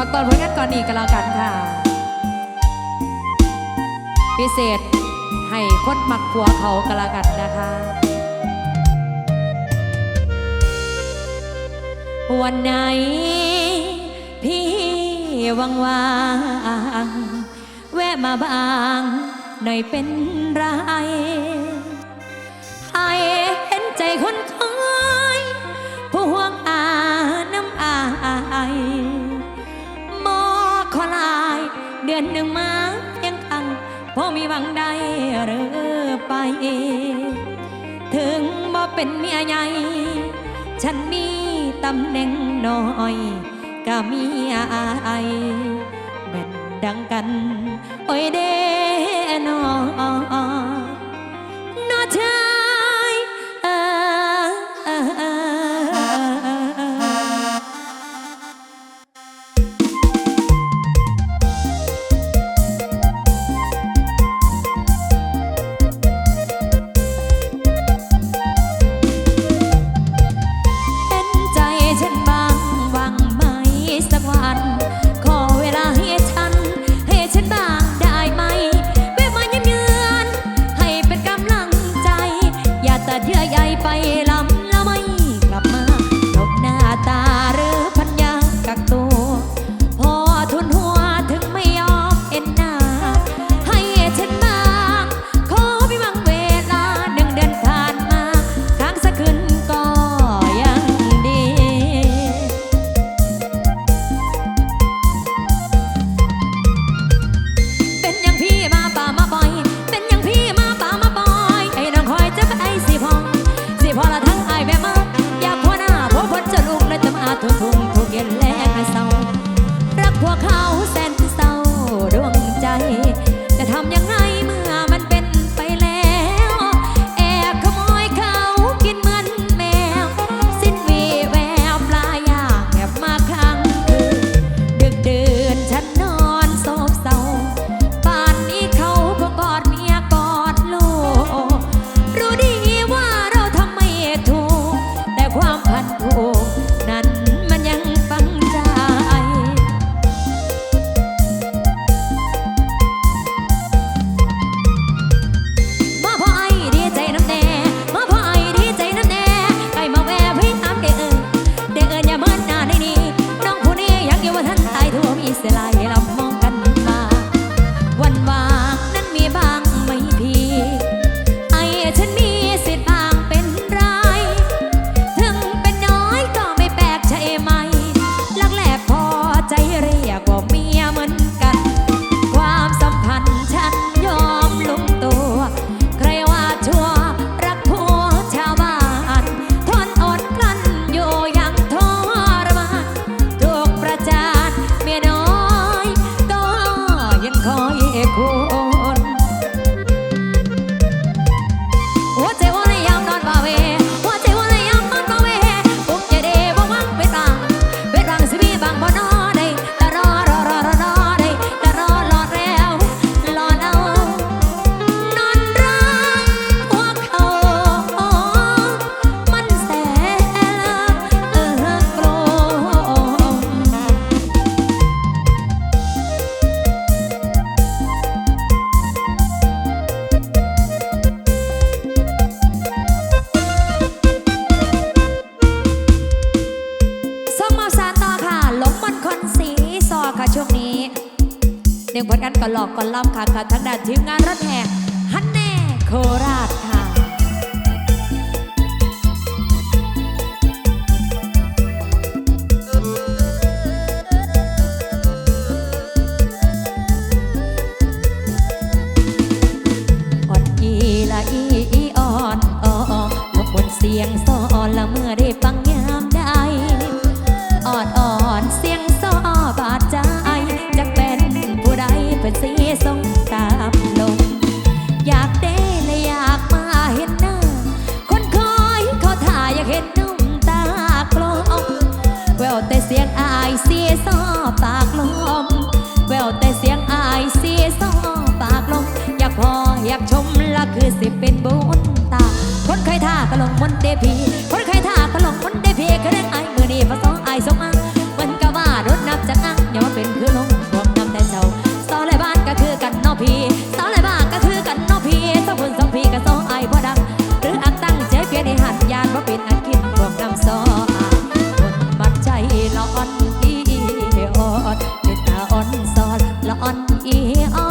ฝากตอนผลงานก่อนอีกก็แล้วกันค่ะ พิเศษให้คนมักผัวเขาก็แล้วกันนะคะ วันไหน พี่ว่างวางแวะมาบ้าง หน่อยเป็นไร นหนึ่งมาเพียงคังพอมีหวังได้หรือไป ถึงบ่เป็นเมียใหญ่ฉันมีตำแหน่งน้อยก็มีอายเป็นดังกัน โอ้ยเด้นอนอเธอ กกอลล่ำค่ะกับทางด้านทีมงานรถแห่ฮันแน่โคราช คือสิเป็นบุญตา คนเคยท่าก็ลงมนเดพีคนเคยท่าก็ลงมนเดพีเคยเล่นไอ้มื่อนี่พอสองไอ้สองมามันก็ว่ารถนับจากนั้นอย่ามาเป็นเพื่อลงบวกนำแต่เจ้าสาวไรบ้านก็คือกันนอพีสาวไรบ้านก็คือกันนอพีสองคนสองพีก็สองไอ้พอดัง หรืออักตั้งใจเพียนในหันยานว่าเป็นอันกินพวกนำสองคนบัดใจละอนอีออดเด็ดตาอ่อนซอนละอนอีออด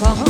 come